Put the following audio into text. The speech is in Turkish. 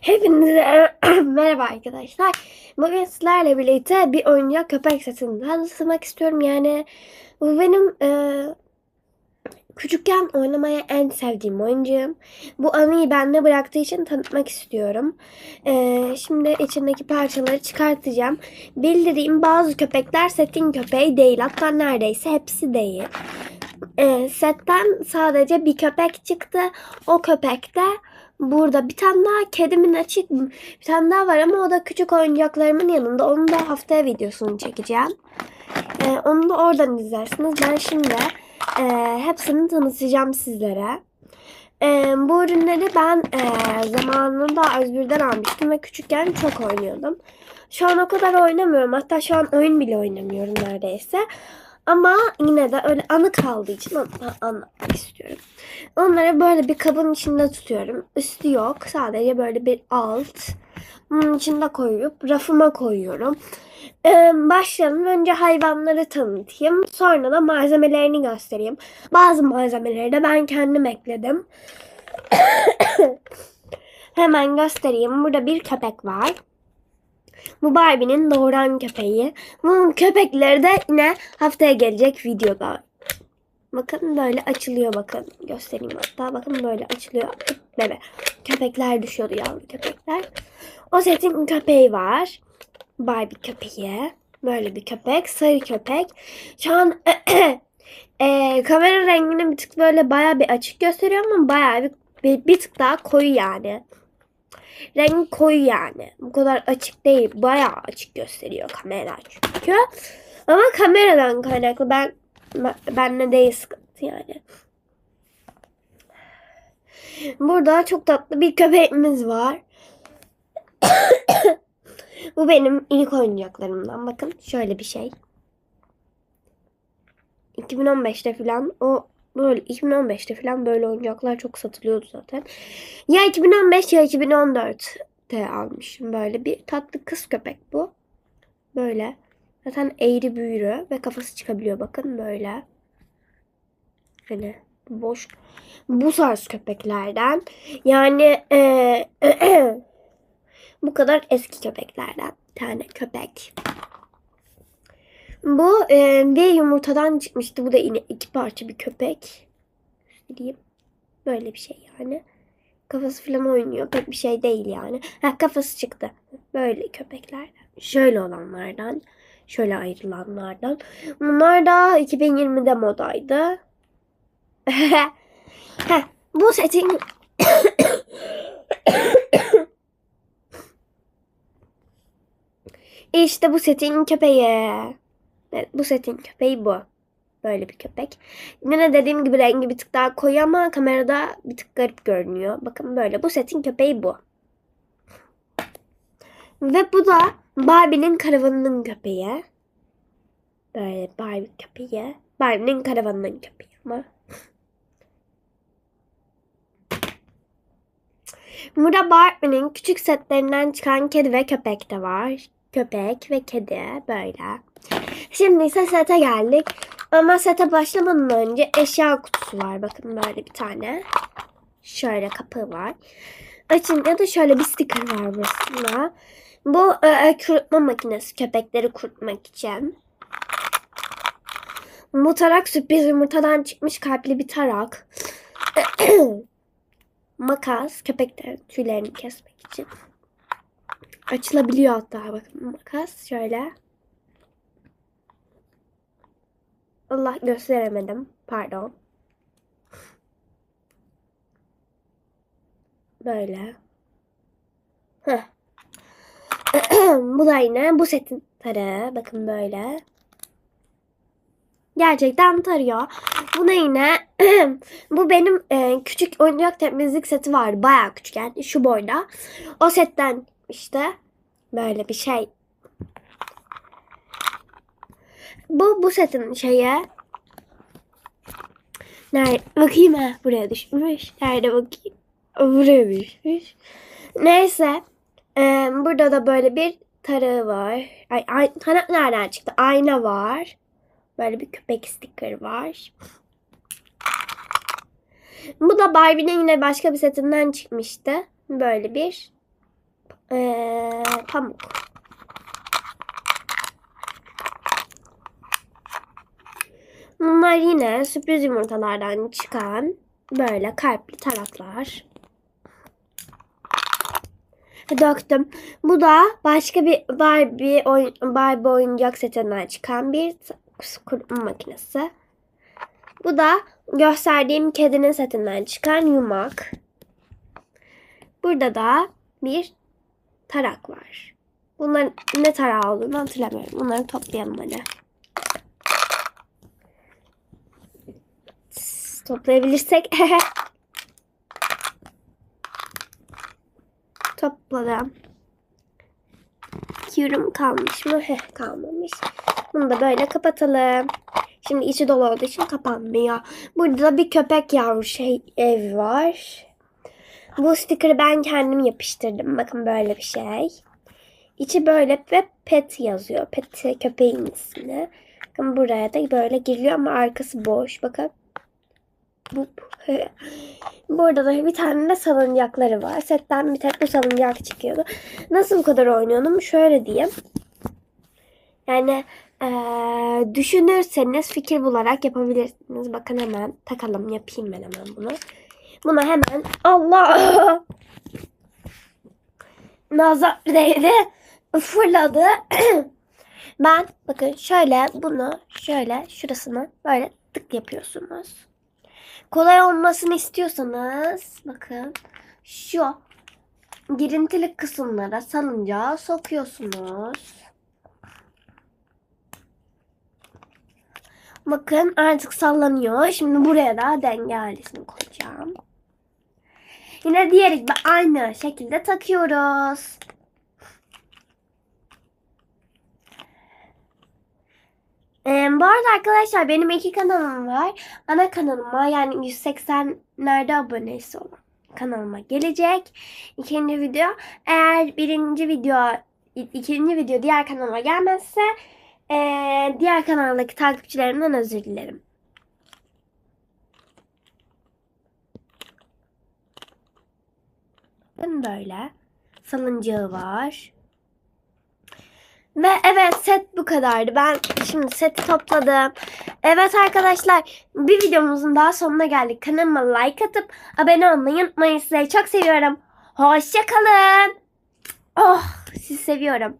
Hepinize merhaba arkadaşlar. Bugün sizlerle birlikte bir oyuncak köpek setini tanıtmak istiyorum. Yani bu benim e, küçükken oynamaya en sevdiğim oyuncağım. Bu anıyı bende bıraktığı için tanıtmak istiyorum. E, şimdi içindeki parçaları çıkartacağım. Bildireyim bazı köpekler setin köpeği değil. Hatta neredeyse hepsi değil. E, setten sadece bir köpek çıktı. O köpek de Burada bir tane daha kedimin açık bir tane daha var ama o da küçük oyuncaklarımın yanında. Onu da haftaya videosunu çekeceğim. Ee, onu da oradan izlersiniz. Ben şimdi e, hepsini tanıtacağım sizlere. Ee, bu ürünleri ben e, zamanında Özgür'den almıştım ve küçükken çok oynuyordum. Şu an o kadar oynamıyorum. Hatta şu an oyun bile oynamıyorum neredeyse. Ama yine de öyle anı kaldığı için anlatmak istiyorum. Onları böyle bir kabın içinde tutuyorum. Üstü yok. Sadece böyle bir alt. Bunun içinde koyup rafıma koyuyorum. Ee, başlayalım. Önce hayvanları tanıtayım. Sonra da malzemelerini göstereyim. Bazı malzemeleri de ben kendim ekledim. Hemen göstereyim. Burada bir köpek var. Bu Barbie'nin doğuran köpeği. Bunun köpekleri de yine haftaya gelecek videoda. Bakın böyle açılıyor bakın. Göstereyim hatta. Bakın böyle açılıyor. Bebe. Köpekler düşüyordu yavru köpekler. O setin köpeği var. Barbie köpeği. Böyle bir köpek. Sarı köpek. Şu an e, kamera rengini bir tık böyle baya bir açık gösteriyor ama baya bir, bir, bir tık daha koyu yani. Rengi koyu yani. Bu kadar açık değil. Bayağı açık gösteriyor kamera çünkü. Ama kameradan kaynaklı. Ben benle değil sıkıntı yani. Burada çok tatlı bir köpeğimiz var. Bu benim ilk oyuncaklarımdan. Bakın şöyle bir şey. 2015'te falan o böyle 2015'te falan böyle oyuncaklar çok satılıyordu zaten. Ya 2015 ya 2014'te almışım böyle bir tatlı kız köpek bu. Böyle. Zaten eğri büğrü ve kafası çıkabiliyor bakın böyle. Hani boş bu tarz köpeklerden. Yani ee, bu kadar eski köpeklerden bir tane köpek. Bu e, bir yumurtadan çıkmıştı. Bu da yine iki parça bir köpek. Diyeyim. Böyle bir şey yani. Kafası falan oynuyor. Pek bir şey değil yani. Ha, kafası çıktı. Böyle köpeklerden. Şöyle olanlardan. Şöyle ayrılanlardan. Bunlar da 2020'de modaydı. Heh, bu setin İşte bu setin köpeği. Evet, bu setin köpeği bu. Böyle bir köpek. Yine dediğim gibi rengi bir tık daha koyu ama kamerada bir tık garip görünüyor. Bakın böyle. Bu setin köpeği bu. Ve bu da Barbie'nin karavanının köpeği. Böyle Barbie köpeği. Barbie'nin karavanının köpeği ama. Burada Barbie'nin küçük setlerinden çıkan kedi ve köpek de var. Köpek ve kedi böyle. Şimdi ise sete geldik. Ama sete başlamadan önce eşya kutusu var. Bakın böyle bir tane. Şöyle kapı var. Açınca da şöyle bir sticker var burasında. Bu e, kurutma makinesi köpekleri kurutmak için. Bu tarak sürpriz yumurtadan çıkmış kalpli bir tarak. Makas köpeklerin tüylerini kesmek için. Açılabiliyor hatta bakın makas şöyle. Allah gösteremedim. Pardon. Böyle. Bu da yine bu setin tarağı. Bakın böyle. Gerçekten tarıyor. Bu da yine bu benim e, küçük oyuncak temizlik seti var. Bayağı küçük yani şu boyda. O setten işte böyle bir şey. Bu bu setin şeyi. Nerede? Bakayım ha. Buraya düşmüş. Nerede bakayım? Buraya düşmüş. Neyse. Ee, burada da böyle bir tarağı var. Ay, ay, tarak nereden çıktı? Ayna var. Böyle bir köpek sticker var. Bu da Barbie'nin yine başka bir setinden çıkmıştı. Böyle bir Ee, pamuk. Bunlar yine sürpriz yumurtalardan çıkan böyle kalpli taraklar. Döktüm. Bu da başka bir Barbie, oyun, Barbie oyuncak setinden çıkan bir kurutma makinesi. Bu da gösterdiğim kedinin setinden çıkan yumak. Burada da bir tarak var. Bunların ne tarağı olduğunu hatırlamıyorum. Bunları toplayalım hadi. Toplayabilirsek. Topladım. Yorum kalmış mı? Heh, kalmamış. Bunu da böyle kapatalım. Şimdi içi dolu olduğu için kapanmıyor. Burada da bir köpek yavru şey ev var. Bu sticker'ı ben kendim yapıştırdım. Bakın böyle bir şey. İçi böyle ve pet yazıyor. Pet köpeğin ismi. Bakın buraya da böyle giriliyor ama arkası boş. Bakın. Bu. Burada da bir tane de salıncakları var. Setten bir tek bu salıncak çıkıyordu. Nasıl bu kadar oynuyordum? Şöyle diyeyim. Yani eee, düşünürseniz fikir bularak yapabilirsiniz. Bakın hemen takalım. Yapayım ben hemen bunu. Buna hemen Allah nazar değdi. Fırladı. ben bakın şöyle bunu şöyle şurasını böyle tık yapıyorsunuz. Kolay olmasını istiyorsanız bakın şu girintili kısımlara salıncağı sokuyorsunuz. Bakın artık sallanıyor. Şimdi buraya da denge ailesini koyacağım. Yine diğer gibi aynı şekilde takıyoruz. Ee, bu arada arkadaşlar benim iki kanalım var. Ana kanalıma yani 180'lerde abonesi olan kanalıma gelecek. İkinci video. Eğer birinci video, ikinci video diğer kanalıma gelmezse ee, diğer kanaldaki takipçilerimden özür dilerim. Bakın böyle. Salıncağı var. Ve evet set bu kadardı. Ben şimdi seti topladım. Evet arkadaşlar bir videomuzun daha sonuna geldik. Kanalıma like atıp abone olmayı unutmayın. Sizleri çok seviyorum. Hoşçakalın. Oh sizi seviyorum.